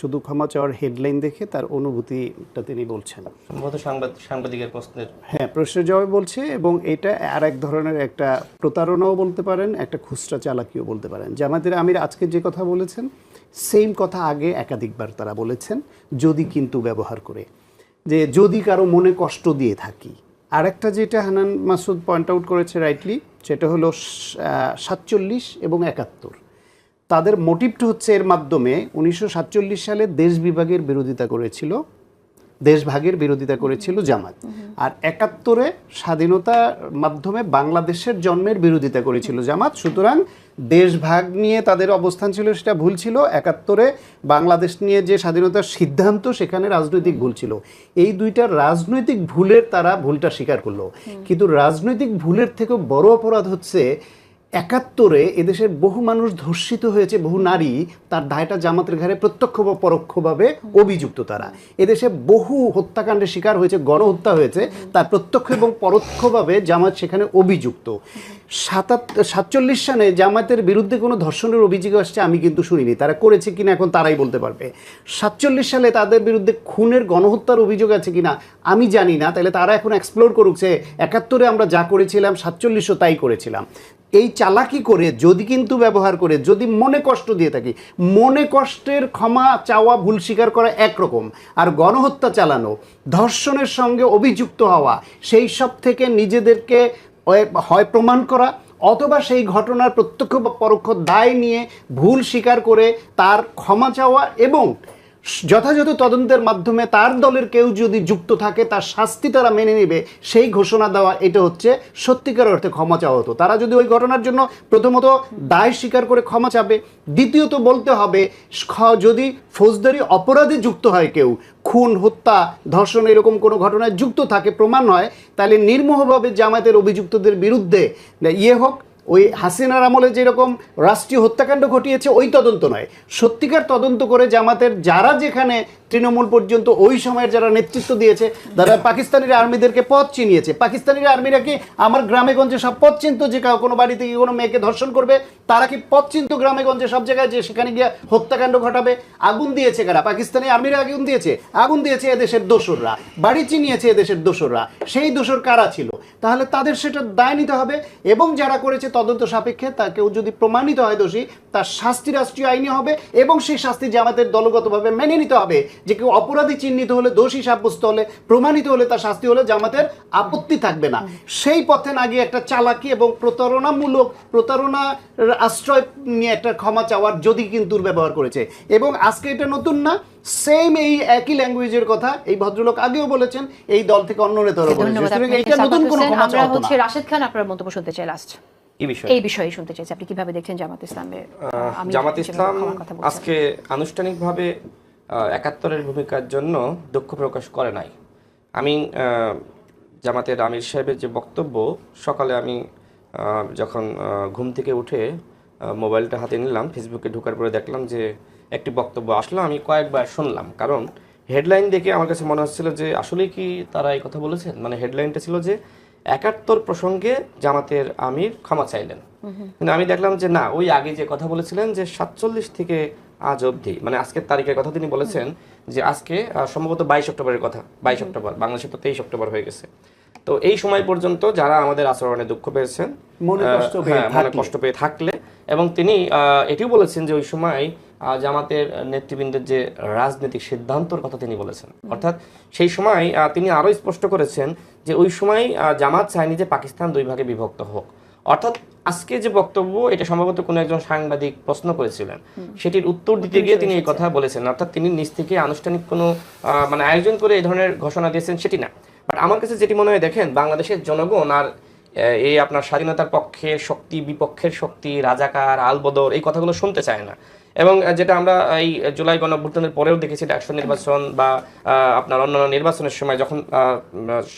শুধু ক্ষমা চাওয়ার হেডলাইন দেখে তার অনুভূতিটা তিনি বলছেন। সম্ভবত সাংবাদিকের প্রশ্নের হ্যাঁ প্রশ্নের জবাবে বলছে এবং এটা আর এক ধরনের একটা প্রতারণাও বলতে পারেন একটা খুচরা চালাকিও বলতে পারেন। জামাতের আমির আজকে যে কথা বলেছেন সেম কথা আগে একাধিকবার তারা বলেছেন যদি কিন্তু ব্যবহার করে। যে যদি কারও মনে কষ্ট দিয়ে থাকি। আরেকটা যেটা হানান মাসুদ পয়েন্ট আউট করেছে রাইটলি সেটা হলো সাতচল্লিশ এবং একাত্তর। তাদের মোটিভটা হচ্ছে এর মাধ্যমে উনিশশো সাতচল্লিশ সালে দেশ বিভাগের বিরোধিতা করেছিল দেশভাগের বিরোধিতা করেছিল জামাত। আর একাত্তরে স্বাধীনতার মাধ্যমে বাংলাদেশের জন্মের বিরোধিতা করেছিল জামাত। সুতরাং দেশভাগ নিয়ে তাদের অবস্থান ছিল সেটা ভুল ছিল। একাত্তরে বাংলাদেশ নিয়ে যে স্বাধীনতার সিদ্ধান্ত সেখানে রাজনৈতিক ভুল ছিল। এই দুইটা রাজনৈতিক ভুলের তারা ভুলটা স্বীকার করল। কিন্তু রাজনৈতিক ভুলের থেকেও বড় অপরাধ হচ্ছে একাত্তরে এদেশের বহু মানুষ ধর্ষিত হয়েছে, বহু নারী তার দায়টা জামাতের ঘরে প্রত্যক্ষ বা পরোক্ষভাবে অভিযুক্ত তারা। এদেশে বহু হত্যাকাণ্ডের শিকার হয়েছে, গণহত্যা হয়েছে, তার প্রত্যক্ষ এবং পরোক্ষভাবে জামাত সেখানে অভিযুক্ত। সাতাত্তর সাতচল্লিশ সালে জামাতের বিরুদ্ধে কোনো ধর্ষণের অভিযোগ আসছে আমি কিন্তু শুনিনি। তারা করেছে কিনা এখন তারাই বলতে পারবে। সাতচল্লিশ সালে তাদের বিরুদ্ধে খুনের গণহত্যার অভিযোগ আছে কিনা আমি জানি না, তাহলে তারা এখন এক্সপ্লোর করুক যে একাত্তরে আমরা যা করেছিলাম, সাতচল্লিশও তাই করেছিলাম। এই চালাকি করে, যদি কিন্তু ব্যবহার করে, যদি মনে কষ্ট দিয়ে থাকি, মনে কষ্টের ক্ষমা চাওয়া ভুল স্বীকার করা একরকম, আর গণহত্যা চালানো, ধর্ষণের সঙ্গে অভিযুক্ত হওয়া, সেই সব থেকে নিজেদেরকে হয়- প্রমাণ করা, অথবা সেই ঘটনার প্রত্যক্ষ বা পরোক্ষ দায় নিয়ে ভুল স্বীকার করে তার ক্ষমা চাওয়া এবং যথাযথ তদন্তের মাধ্যমে তার দলের কেউ যদি যুক্ত থাকে, তার শাস্তি তারা মেনে নেবে। সেই ঘোষণা দেওয়া, এটা হচ্ছে সত্যিকার অর্থে ক্ষমা চাওয়া হতো। তারা যদি ওই ঘটনার জন্য প্রথমত দায় স্বীকার করে ক্ষমা চাবে, দ্বিতীয়ত বলতে হবে যদি ফৌজদারি অপরাধে যুক্ত হয় কেউ, খুন, হত্যা, ধর্ষণ এরকম কোনো ঘটনায় যুক্ত থাকে, প্রমাণ হয়, তাহলে নির্মোহভাবে জামায়াতের অভিযুক্তদের বিরুদ্ধে ইয়ে হোক ওই হাসিনার আমলে যেরকম রাষ্ট্রীয় হত্যাকাণ্ড ঘটিয়েছে, ওই তদন্ত নয়। সত্যিকার তদন্ত করে জামাতের যারা যেখানে তৃণমূল পর্যন্ত ওই সময়ের যারা নেতৃত্ব দিয়েছে, তারা পাকিস্তানের আর্মিদেরকে পথ চিনিয়েছে। পাকিস্তানের আর্মিরা কি আমার গ্রামে গঞ্জে সব পথ চিনত যে কোনো বাড়িতে গিয়ে কোনো মেয়েকে ধর্ষণ করবে? তারা কি পথ চিনত গ্রামে গঞ্জে সব জায়গায় যে সেখানে গিয়ে হত্যাকাণ্ড ঘটাবে? আগুন দিয়েছে কারা? পাকিস্তানি আর্মিরা আগুন দিয়েছে? আগুন দিয়েছে এদেশের দোসররা। বাড়ি চিনিয়েছে এদেশের দোসররা। সেই দোসর কারা ছিল? তাহলে তাদের সেটা দায় নিতে হবে এবং যারা করেছে তদন্ত সাপেক্ষে তা কেউ যদি প্রমাণিত হয় দোষী, তার শাস্তি রাষ্ট্রীয় আইনে হবে এবং সেই শাস্তি জামাতের দলগতভাবে মেনে নিতে হবে। যে কেউ অপরাধী চিহ্নিত হলে দোষী সাব্যস্ত হলে প্রমাণিত হলে তার শাস্তি হলে জামাতের আপত্তি থাকবে না। সেই পথে না গিয়ে একটা চালাকি এবং প্রতারণামূলক প্রতারণার আশ্রয় নিয়ে একটা ক্ষমা চাওয়ার যদি কিন্তু ব্যবহার করেছে। এবং আজকে এটা নতুন না সেম এই একই ল্যাঙ্গুয়েজের কথা এই ভদ্রলোক আগেও বলেছেন এই দল থেকে অন্য নেতারা বলেছেন। এইটা নতুন কোনো ক্ষমা চাওয়া হচ্ছে রাশেদ খান আপনার মন্তব্য শুনতে চাই লাস্ট এই বিষয়ে। এই বিষয়ে শুনতে চাইছি। আপনি কীভাবে দেখছেন জামাত ইসলামের জামাত ইসলাম কথা আজকে আনুষ্ঠানিকভাবে একাত্তরের ভূমিকার জন্য দুঃখ প্রকাশ করে নাই। আমি জামাতের আমির সাহেবের যে বক্তব্য সকালে আমি যখন ঘুম থেকে উঠে মোবাইলটা হাতে নিলাম ফেসবুকে ঢোকার পরে দেখলাম যে একটি বক্তব্য আসলো আমি কয়েকবার শুনলাম। কারণ হেডলাইন দেখে আমার কাছে মনে হচ্ছিল যে আসলে কি তারা এই কথা বলেছেন মানে হেডলাইনটা ছিল যে একাত্তর প্রসঙ্গে জামাতের আমির ক্ষমা চাইলেন। কিন্তু আমি দেখলাম যে না ওই আগে যে কথা বলেছিলেন যে সাতচল্লিশ থেকে আজ অবধি। মানে আজকের তারিখের কথা তিনি বলেছেন যে আজকে সম্ভবত বাইশ অক্টোবরের কথা বাইশ অক্টোবর বাংলাদেশে তো তেইশ অক্টোবর হয়ে গেছে। তো এই সময় পর্যন্ত যারা আমাদের আচরণে দুঃখ পেয়েছেন মনে কষ্ট পেয়ে হ্যাঁ, থাকলে। কষ্ট পেয়ে থাকলে এবং তিনি আহ, এটিও বলেছেন যে ওই সময় জামাতের নেতৃবৃন্দের যে রাজনৈতিক সিদ্ধান্তর কথা তিনি বলেছেন। অর্থাৎ সেই সময় তিনি আরও স্পষ্ট করেছেন যে ওই সময় জামাত চায়নি যে পাকিস্তান দুই ভাগে বিভক্ত হোক। অর্থাৎ আজকে যে বক্তব্য এটা সম্ভবত কোনো একজন সাংবাদিক প্রশ্ন করেছিলেন। সেটির উত্তর দিতে গিয়ে তিনি এই কথা বলেছেন। অর্থাৎ তিনি নিজ থেকে আনুষ্ঠানিক কোনো আহ, মানে আয়োজন করে এই ধরনের ঘোষণা দিয়েছেন সেটি না। বাট আমার কাছে যেটি মনে হয় দেখেন বাংলাদেশের জনগণ আর এই আপনার স্বাধীনতার পক্ষে শক্তি বিপক্ষের শক্তি রাজাকার আলবদর এই কথাগুলো শুনতে চায় না। এবং যেটা আমরা এই জুলাই গণঅভ্যুত্থানের পরেও দেখেছি ডাকসু নির্বাচন বা আপনার অন্যান্য নির্বাচনের সময় যখন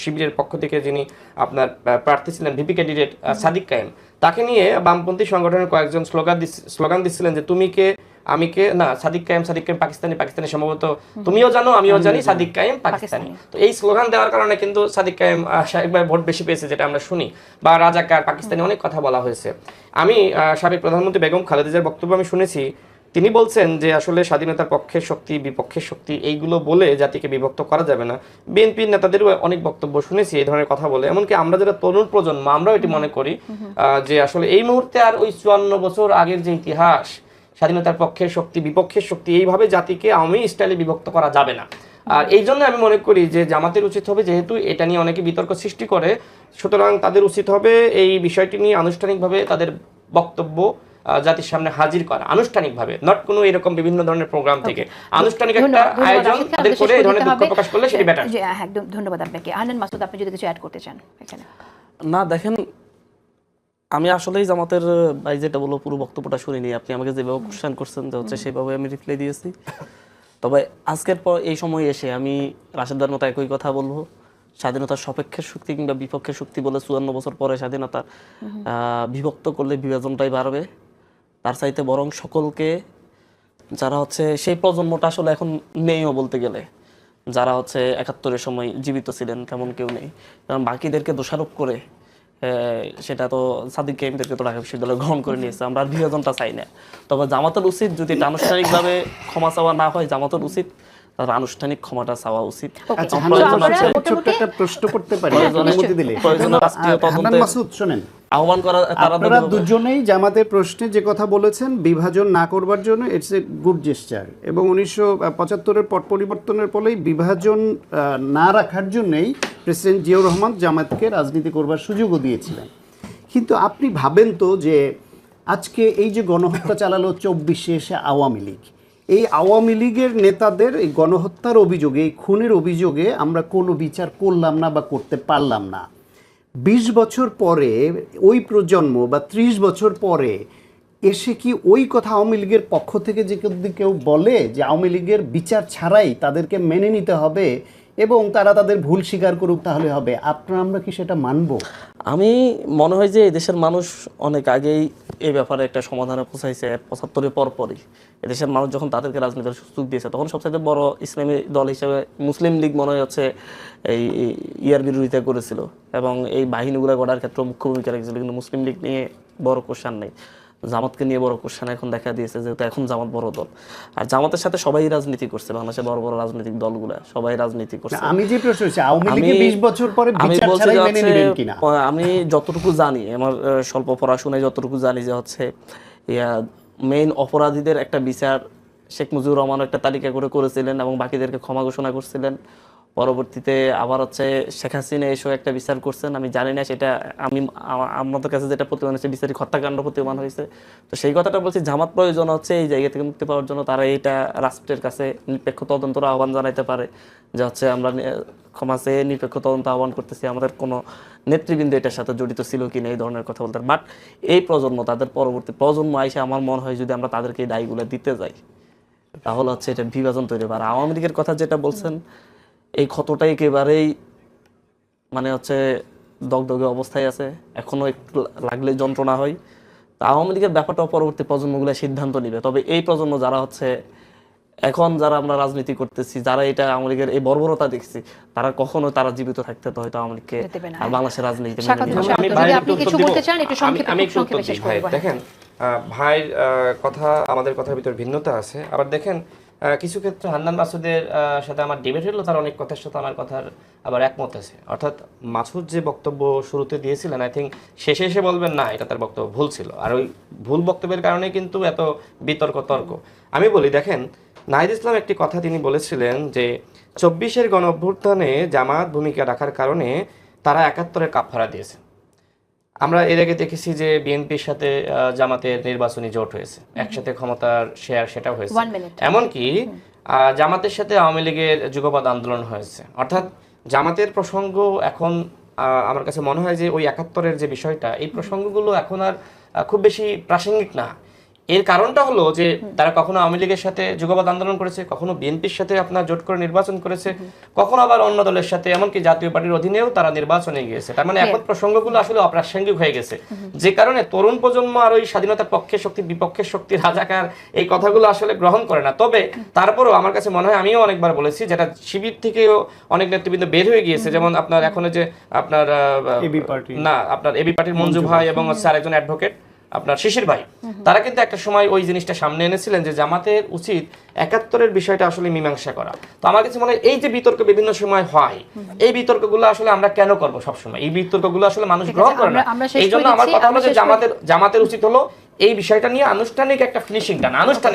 শিবিরের পক্ষ থেকে যিনি আপনার প্রার্থী ছিলেন ভিপি ক্যান্ডিডেট সাদিক কায়েম তাকে নিয়ে বামপন্থী সংগঠনের কয়েকজন স্লোগান স্লোগান দিচ্ছিলেন যে তুমি কে আমি কে? না সাদিক কায়েম সাদিক কায়েম পাকিস্তানি পাকিস্তানি সম্ভবত তুমিও জানো আমিও জানি সাদিক কায়েম পাকিস্তানি। তো এই স্লোগান দেওয়ার কারণে কিন্তু সাদিক কায়েম আহ, সাহেব ভাই ভোট বেশি পেয়েছে যেটা আমরা শুনি। বা রাজাকার পাকিস্তানি অনেক কথা বলা হয়েছে। আমি সাবেক প্রধানমন্ত্রী বেগম খালেদা বক্তব্য আমি শুনেছি তিনি বলছেন যে আসলে স্বাধীনতার পক্ষের শক্তি বিপক্ষের শক্তি এইগুলো বলে জাতিকে বিভক্ত করা যাবে না। বিএনপির নেতাদেরও অনেক বক্তব্য শুনেছি এই ধরনের কথা বলে। এমনকি আমরা যারা তরুণ প্রজন্ম আমরাও এটি মনে করি যে আসলে এই মুহূর্তে আর ওই চুয়ান্ন বছর আগের যে ইতিহাস স্বাধীনতার পক্ষের শক্তি বিপক্ষের শক্তি এইভাবে জাতিকে আওয়ামী স্টাইলে বিভক্ত করা যাবে না। আর এই জন্য আমি মনে করি যে জামাতের উচিত হবে যেহেতু এটা নিয়ে অনেকে বিতর্ক সৃষ্টি করে সুতরাং তাদের উচিত হবে এই বিষয়টি নিয়ে আনুষ্ঠানিকভাবে তাদের বক্তব্য জাতির সামনে হাজির করা আনুষ্ঠানিকভাবে নট কোনো এরকম বিভিন্ন ধরনের প্রোগ্রাম থেকে। আনুষ্ঠানিক একটা। আয়োজন তাদের করে এই ধরনের দুঃখ প্রকাশ করলে সেটি বেটার জি, হ্যাঁ, একদম ধন্যবাদ আপনাকে। আনন্দ মাসুদ আপনি যদি কিছু অ্যাড করতে চান এখানে। না দেখেন আমি আসলেই জামাতের ভাই যেটা বলল পুরো বক্তব্যটা শুনিনি। আপনি আমাকে যেভাবে কোশ্চেন করছেন যে হচ্ছে সেভাবে আমি রিপ্লাই দিয়েছি। তবে আজকের পর এই সময় এসে আমি রাশেদার মতো একই কথা বলব। স্বাধীনতার সপক্ষের শক্তি কিংবা বিপক্ষের শক্তি বলে চুয়ান্ন বছর পরে স্বাধীনতা আহ, বিভক্ত করলে বিভাজনটাই বাড়বে। তার চাইতে বরং সকলকে যারা হচ্ছে সেই প্রজন্মটা আসলে এখন নেইও বলতে গেলে। যারা হচ্ছে একাত্তরের সময় জীবিত ছিলেন, তেমন কেউ নেই। কারণ বাকিদেরকে দোষারোপ করে সেটা তো সাদিক কেমদেরকে তো ঢাকা বিশ্ববিদ্যালয় গ্রহণ করে নিয়েছে। আমরা আর বিভাজনটা চাই না। তবে জামাতের উচিত যদি আনুষ্ঠানিকভাবে ক্ষমা চাওয়া না হয় জামাতের উচিত তার আনুষ্ঠানিক ক্ষমাটা চাওয়া উচিত। আচ্ছা ছোট্ট একটা প্রশ্ন করতে পারি অনুমতি দিলে। মাসুদ শোনেন। আহ্বান করা আপনারা দুজনেই জামাতের প্রশ্নে যে কথা বলেছেন বিভাজন না করবার জন্য ইটস এ গুড জেস্টার এবং উনিশশো পঁচাত্তরের পট পরিবর্তনের ফলেই বিভাজন আহ, না রাখার জন্যই প্রেসিডেন্ট জিয়াউর রহমান জামাতকে রাজনীতি করবার সুযোগও দিয়েছিলেন। কিন্তু আপনি ভাবেন তো যে আজকে এই যে গণহত্যা চালালো চব্বিশে এসে আওয়ামী লীগ এই আওয়ামী লীগের নেতাদের এই গণহত্যার অভিযোগে, এই খুনের অভিযোগে আমরা কোনো বিচার করলাম না বা করতে পারলাম না। বিশ বছর পরে, ওই প্রজন্ম বা ত্রিশ বছর পরে এসে কি ওই কথা আওয়ামী লীগের পক্ষ থেকে যে কেউ বলে যে আওয়ামী লীগের বিচার ছাড়াই তাদেরকে মেনে নিতে হবে এবং তারা তাদের ভুল স্বীকার করুক তাহলে হবে। আপনারা, আমরা কি সেটা মানব? আমি মনে হয় যে এই দেশের মানুষ অনেক আগেই এই ব্যাপারে একটা সমাধানে পৌঁছাইছে, পঁচাত্তরের পর পরই এদেশের মানুষ যখন তাদেরকে রাজনীতির সুযোগ দিয়েছে, তখন সবচেয়ে বড় ইসলামী দল হিসেবে মুসলিম লীগ মনে হচ্ছে এই এই ইয়ার বিরোধিতা করেছিল। এবং এই বাহিনীগুলো গড়ার ক্ষেত্রে মুখ্য ভূমিকা রেখেছিল, কিন্তু মুসলিম লীগ নিয়ে বড় কোশ্চান নেই। জামাতকে নিয়ে বড় কোশ্চান এখন দেখা দিয়েছে যেহেতু এখন জামাত বড় দল। আর জামাতের সাথে সবাই রাজনীতি করছে বাংলাদেশের বড় বড় রাজনৈতিক দলগুলা সবাই রাজনীতি করছে। আমি যে প্রশ্ন হচ্ছে আওয়ামী লীগে আমি- বিশ বছর পরে আমি বিচার ছাড়াই মেনে নেবেন কিনা? আমি যতটুকু জানি আমার স্বল্প পড়াশোনায় যতটুকু জানি যে হচ্ছে মেইন অপরাধীদের একটা বিচার শেখ মুজিবুর রহমান একটা তালিকা করে করেছিলেন এবং বাকিদেরকে ক্ষমা ঘোষণা করছিলেন। পরবর্তীতে আবার হচ্ছে শেখ হাসিনা এসেও একটা বিচার করছেন। আমি জানি না সেটা, আমি আমাদের কাছে যেটা প্রতিমান হচ্ছে বিচারিক হত্যাকাণ্ড প্রতিমান হয়েছে। তো সেই কথাটা বলছি, জামাত প্রয়োজন হচ্ছে এই জায়গা থেকে মুক্তি পাওয়ার জন্য তারা এটা রাষ্ট্রের কাছে নিরপেক্ষ তদন্তর আহ্বান জানাইতে পারে। যে হচ্ছে আমরা ক্ষমা চেয়ে নিরপেক্ষ তদন্ত আহ্বান করতেছি, আমাদের কোনো নেতৃবৃন্দ এটার সাথে জড়িত ছিল কি না, এই ধরনের কথা বলতে। বাট এই প্রজন্ম, তাদের পরবর্তী প্রজন্ম আইসে আমার মনে হয় যদি আমরা তাদেরকে এই দায়গুলো দিতে যাই, তাহলে হচ্ছে এটা বিভাজন তৈরি হবে। আর আওয়ামী লীগের কথা যেটা বলছেন এই ক্ষতটা একেবারেই মানে হচ্ছে দগদগে অবস্থায় আছে এখনও একটু লাগলে যন্ত্রণা হয়। তা আওয়ামী লীগের ব্যাপারটা পরবর্তী প্রজন্মগুলো সিদ্ধান্ত নিবে। তবে এই প্রজন্ম যারা হচ্ছে এখন যারা আমরা রাজনীতি করতেছি যারা এটা আওয়ামী লীগের এই বর্বরতা দেখছি তারা কখনো তারা জীবিত থাকতে তো হয়তো আওয়ামী লীগকে আর বাংলাদেশের। আমি ভাই। দেখেন আহ, ভাইয়ের কথা আমাদের কথার ভিতর ভিন্নতা আছে। আবার দেখেন কিছু ক্ষেত্রে হান্নান মাসুদের সাথে আমার ডিবেট হলো, তার অনেক কথার সাথে আমার কথার আবার একমত আছে। অর্থাৎ মাসুদ যে বক্তব্য শুরুতে দিয়েছিলেন আই থিঙ্ক শেষে এসে বলবেন, না, এটা তার বক্তব্য ভুল ছিল। আর ওই ভুল বক্তব্যের কারণে কিন্তু এত বিতর্ক, তর্ক। আমি বলি, দেখেন, নাহিদ ইসলাম একটি কথা তিনি বলেছিলেন যে, চব্বিশের গণ অভ্যুত্থানে জামাত ভূমিকা রাখার কারণে তারা একাত্তরের কাপফারা দিয়েছে আমরা এর আগে দেখেছি যে বিএনপির সাথে জামাতের নির্বাচনী জোট হয়েছে। একসাথে ক্ষমতার শেয়ার সেটাও হয়েছে. এমনকি আহ, জামাতের সাথে আওয়ামী লীগের যুগবাদ আন্দোলন হয়েছে। অর্থাৎ জামাতের প্রসঙ্গ এখন আহ, আমার কাছে মনে হয় যে ওই একাত্তরের যে বিষয়টা এই প্রসঙ্গগুলো এখন আর খুব বেশি প্রাসঙ্গিক না। এর কারণটা হলো যে তারা কখনো আওয়ামী লীগের সাথে যুগবাদ আন্দোলন করেছে কখনো বিএনপির সাথে আপনার জোট করে নির্বাচন করেছে কখনো আবার অন্য দলের সাথে এমনকি জাতীয় পার্টির অধীনেও তারা নির্বাচনে গিয়েছে। তার মানে এখন প্রসঙ্গগুলো আসলে অপ্রাসঙ্গিক হয়ে গেছে। যে কারণে তরুণ প্রজন্ম আর ওই স্বাধীনতার পক্ষে শক্তি বিপক্ষের শক্তি রাজাকার এই কথাগুলো আসলে গ্রহণ করে না। তবে তারপরেও আমার কাছে মনে হয় আমিও অনেকবার বলেছি যেটা শিবির থেকেও অনেক নেতৃবৃন্দ বের হয়ে গিয়েছে যেমন আপনার এখন যে আপনার আহ, AB পার্টি। না আপনার এবি পার্টির মঞ্জু ভাই এবং হচ্ছে আরেকজন অ্যাডভোকেট আপনার শিশির ভাই। তারা কিন্তু একটা সময় ওই জিনিসটা সামনে এনেছিলেন যে জামাতের উচিত একাত্তরের বিষয়টা আসলে মীমাংসা করা। তো আমার কাছে মনে হয় এই যে বিতর্ক বিভিন্ন সময় হয় এই বিতর্কগুলো আসলে আমরা কেন করব সব সময় এই বিতর্কগুলো আসলে মানুষ গ্রহণ করে না। এই জন্য আমার কথা হলো যে জামাতের জামাতের উচিত হলো এই বিষয়টা নিয়ে আনুষ্ঠানিক একটা ফিনিশিং না আনুষ্ঠানিক